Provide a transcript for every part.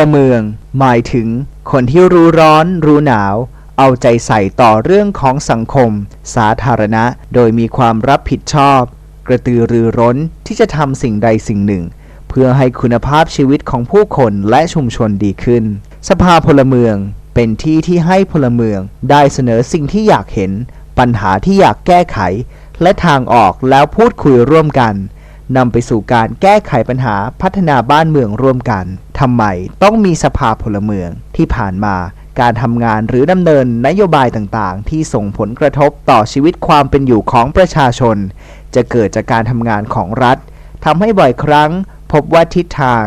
ลเมือง หมายถึง คนที่รู้ร้อนรู้หนาว เอาใจใส่ต่อเรื่องของสังคม สาธารณะ โดยมีความรับผิดชอบ กระตือรือร้นที่จะทำสิ่งใดสิ่งหนึ่ง เพื่อให้คุณภาพชีวิตของผู้คนและชุมชนดีขึ้น สภาพลเมืองเป็นที่ที่ให้พลเมืองได้เสนอสิ่งที่อยากเห็น ปัญหาที่อยากแก้ไข และทางออกแล้วพูดคุยร่วมกันนำไปสู่การแก้ไขปัญหาพัฒนาบ้านเมืองร่วมกัน ทำไมต้องมีสภาพลเมืองที่ผ่านมาการทำงานหรือดำเนินนโยบายต่างๆ ที่ส่งผลกระทบต่อชีวิตความเป็นอยู่ของประชาชน จะเกิดจากการทำงานของรัฐทำให้บ่อยครั้ง พบว่าทิศทาง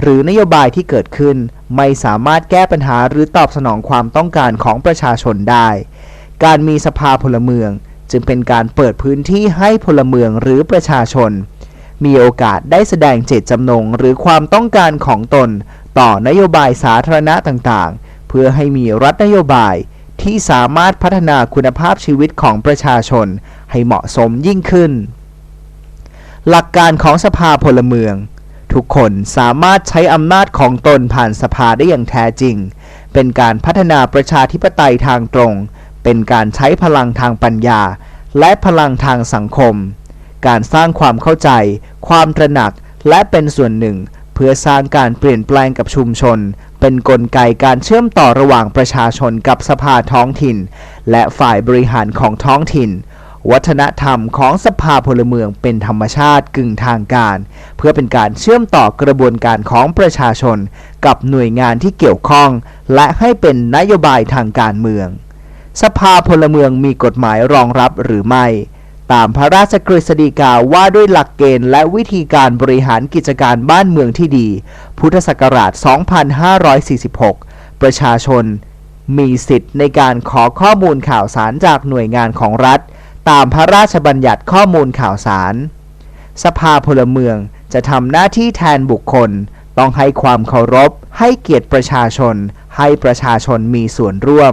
หรือนโยบายที่เกิดขึ้น ไม่สามารถแก้ปัญหาหรือตอบสนองความต้องการของประชาชนได้ การมีสภาพลเมือง จึงเป็นการเปิดพื้นที่ให้พลเมืองหรือประชาชน มีโอกาสได้แสดงเจตจำนงหรือความต้องการของตน ต่อนโยบายสาธารณะต่างๆ เพื่อให้มีรัฐนโยบายที่สามารถพัฒนาคุณภาพชีวิตของประชาชนให้เหมาะสมยิ่งขึ้น หลักการของสภาพลเมือง ทุกคนสามารถใช้อำนาจของตนผ่านสภาได้อย่างแท้จริง เป็นการพัฒนาประชาธิปไตยทางตรง เป็นการใช้พลังทางปัญญา และพลังทางสังคม การสร้างความเข้าใจ ความตระหนัก และเป็นส่วนหนึ่ง เพื่อสร้างการเปลี่ยนแปลงกับชุมชน เป็นนกลไกการเชื่อมต่อระหว่างประชาชนกับสภาท้องถิ่น และฝ่ายบริหารของท้องถิ่น วัฒนธรรมของสภาพลเมืองเป็นธรรมชาติกึ่งทางการ เพื่อเป็นการเชื่อมต่อกระบวนการของประชาชน กับหน่วยงานที่เกี่ยวข้อง และให้เป็นนโยบายทางการเมือง สภาพลเมืองมีกฎหมายรองรับหรือไม่ ตามพระราชกฤษฎีกาว่าด้วยหลักเกณฑ์และวิธีการบริหารกิจการบ้านเมืองที่ดี พุทธศักราช 2546 ประชาชน มีสิทธิ์ในการขอข้อมูลข่าวสารจากหน่วยงานของรัฐ ตามพระราชบัญญัติข้อมูลข่าวสาร สภาพลเมืองจะทำหน้าที่แทนบุคคล ต้องให้ความเคารพ ให้เกียรติประชาชน ให้ประชาชนมีส่วนร่วม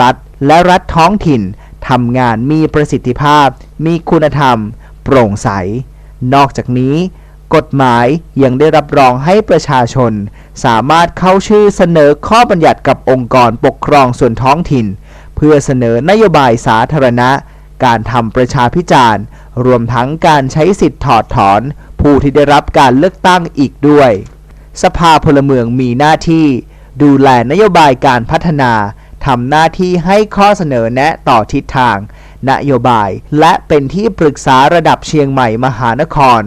รัฐและรัฐท้องถิ่น ทำงานมีประสิทธิภาพ มีคุณธรรม โปร่งใส นอกจากนี้ กฎหมายยังได้รับรองให้ประชาชน สามารถเข้าชื่อเสนอข้อบัญญัติกับองค์กรปกครองส่วนท้องถิ่น เพื่อเสนอนโยบายสาธารณะ การทำประชาพิจารณ์ รวมทั้งการใช้สิทธิ์ถอดถอน ผู้ที่ได้รับการเลือกตั้งอีกด้วย สภาพลเมืองมีหน้าที่ ดูแลนโยบายการพัฒนา ทำหน้าที่ให้ข้อเสนอแนะต่อทิศทาง นโยบายและเป็นที่ปรึกษาระดับเชียงใหม่มหานคร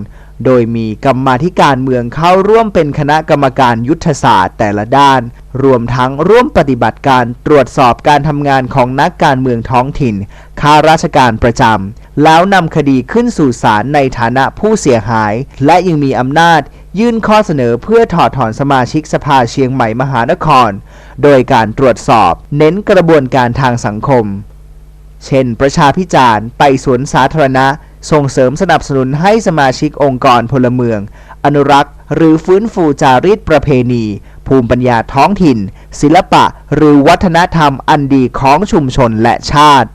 โดยมีกรรมาธิการเมืองเข้าร่วมเป็นคณะกรรมการยุทธศาสตร์แต่ละด้าน รวมทั้งร่วมปฏิบัติการตรวจสอบการทำงานของนักการเมืองท้องถิ่นข้าราชการประจำแล้วนำคดีขึ้นสู่ศาลในฐานะผู้เสียหาย และยังมีอำนาจยื่นข้อเสนอเพื่อถอดถอนสมาชิกสภาเชียงใหม่มหานคร โดยการตรวจสอบเน้นกระบวนการทางสังคม เช่น ประชาพิจารณ์ไต่สวนสาธารณะ ส่งเสริมสนับสนุนให้สมาชิกองค์กรพลเมือง อนุรักษ์ หรือฟื้นฟูจารีตประเพณี ภูมิปัญญาท้องถิ่น ศิลปะ หรือวัฒนธรรมอันดีของชุมชนและชาติ